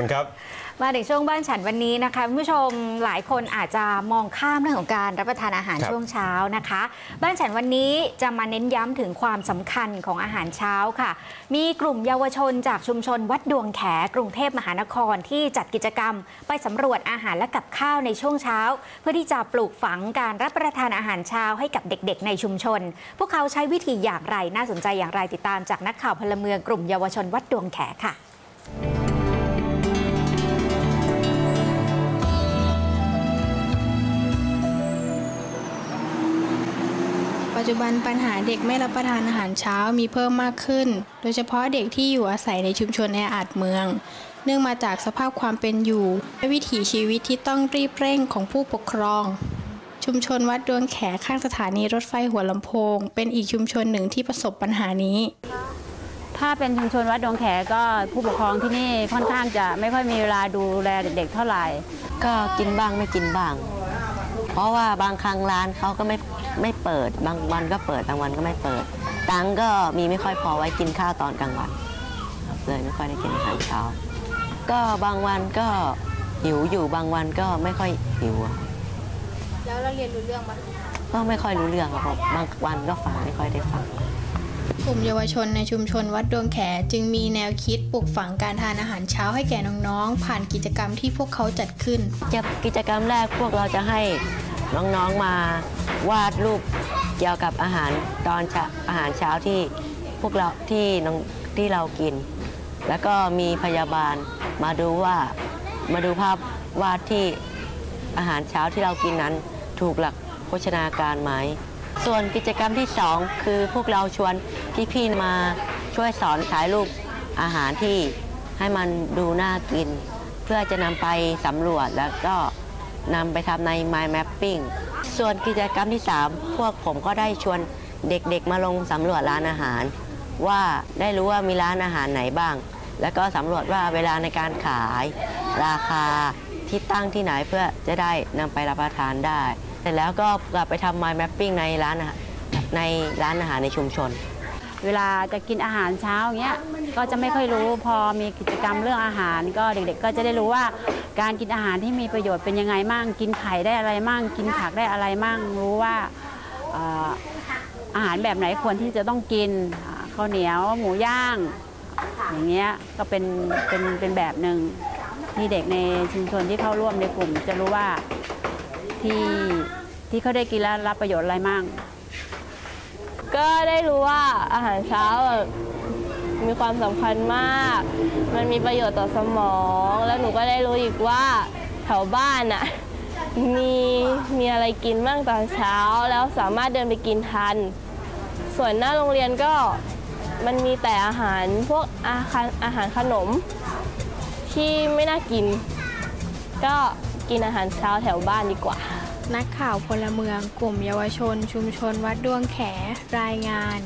คุณครับ มาถึงช่วงบ้านฉันวันนี้นะคะคุณผู้ชมหลายคนอาจจะมองข้ามเรื่องของการรับประทานอาหารครับช่วงเช้านะคะ บ้านฉันวันนี้จะมาเน้นย้ำถึงความสำคัญของอาหารเช้าค่ะ มีกลุ่มเยาวชนจากชุมชนวัดดวงแขกรุงเทพมหานครที่จัดกิจกรรม ไปสำรวจอาหารและกับข้าวในช่วงเช้า เพื่อที่จะปลูกฝังการรับประทานอาหารเช้าให้กับเด็กๆ ในชุมชน พวกเขาใช้วิธีอย่างไรน่าสนใจอย่างไรติดตามจากนักข่าวพลเมืองกลุ่มเยาวชนวัดดวงแขค่ะ ปัจจุบันปัญหาเด็กไม่รับประทานอาหารเช้ามีเพิ่มมากขึ้น โดยเฉพาะเด็กที่อยู่อาศัยในชุมชนแออัดเมือง เนื่องมาจากสภาพความเป็นอยู่ และวิถีชีวิตที่ต้องรีบเร่งของผู้ปกครอง ชุมชนวัดดวงแขข้างสถานีรถไฟหัวลำโพง เป็นอีกชุมชนหนึ่งที่ประสบปัญหานี้ ถ้าเป็นชุมชนวัดดงแขก็ผู้ปกครองที่นี่ค่อนข้างจะไม่ค่อยมีเวลาดูแลเด็กๆเท่าไหร่ ก็กินบ้างไม่กินบ้าง เพราะว่าบางครั้งร้านเขาก็ไม่ไม่เปิด บางวันก็เปิดบางวันก็ไม่เปิด ตังค์ก็มีไม่ค่อยพอไว้กินข้าวตอนกลางวันเลยไม่ค่อยได้กินอาหารเช้า ก็บางวันก็หิวอยู่บางวันก็ไม่ค่อยหิวอะแล้วเราเรียนรู้เรื่องไหมก็ไม่ค่อยรู้เรื่องครับผมบางวันก็ฟังไม่ค่อยได้ฟังก ลุ่มเยาวชนในชุมชนวัดดวงแขจึงมีแนวคิดปลูกฝังการทานอาหารเช้าให้แก่น้องๆ ผ่านกิจกรรมที่พวกเขาจัดขึ้นจะกิจกรรมแรกพวกเราจะให้น้องๆมาวาดรูปเกี่ยวกับอาหารตอนอาหารเช้าที่พวกเราที่น้องที่เรากิน แล้วก็มีพยาบาลมาดูว่ามาดูภาพวาดที่อาหารเช้าที่เรากินนั้นถูกหลักโภชนาการไหม ส่วนกิจกรรมที่สองคือพวกเราชวนพี่ๆมาช่วยสอนถ่ายรูปอาหารที่ให้มันดูน่ากิน เพื่อจะนำไปสำรวจแล้วก็นำไปทำใน My Mapping ส่วนกิจกรรมที่ 3 พวกผมก็ได้ชวนเด็กๆ มาลงสำรวจร้านอาหาร ว่าได้รู้ว่ามีร้านอาหารไหนบ้าง แล้วก็สำรวจว่าเวลาในการขาย ราคาที่ตั้งที่ไหนเพื่อจะได้นำไปรับประทานได้ เสร็จแล้วก็กลับไปทำ My Mapping ในร้านอาหารในร้านอาหารในชุมชน เวลาจะกินอาหารเช้าอย่างเงี้ยก็จะไม่ค่อยรู้พอมีกิจกรรมเรื่องอาหาร ก็เด็กๆ ก็จะได้รู้ว่าการกินอาหารที่มีประโยชน์เป็นยังไงมั่งกินไข่ได้อะไรมั่งกินผักได้อะไรมั่งรู้ว่าอาหารแบบไหนควรที่จะต้องกินข้าวเหนียวหมูย่าง อย่างเงี้ยก็เป็นเป็นเป็นแบบหนึ่งที่เด็กในชุมชนที่เข้าร่วมในกลุ่ม จะรู้ว่า ที่ที่เขาได้กินแล้วรับประโยชน์อะไรมั่งก็ได้รู้ว่าอาหารเช้ามีความสำคัญมาก มันมีประโยชน์ต่อสมอง แล้วหนูก็ได้รู้อีกว่าแถวบ้านน่ะมีมีอะไรกินบ้างตอนเช้า แล้วสามารถเดินไปกินทัน ส่วนหน้าโรงเรียนก็มันมีแต่อาหารพวกอาหารอาหารขนม ที่ไม่น่ากิน ก็กินอาหารเช้าแถวบ้านดีกว่า นักข่าวพลเมือง กลุ่มเยาวชน ชุมชนวัดดวงแข รายงาน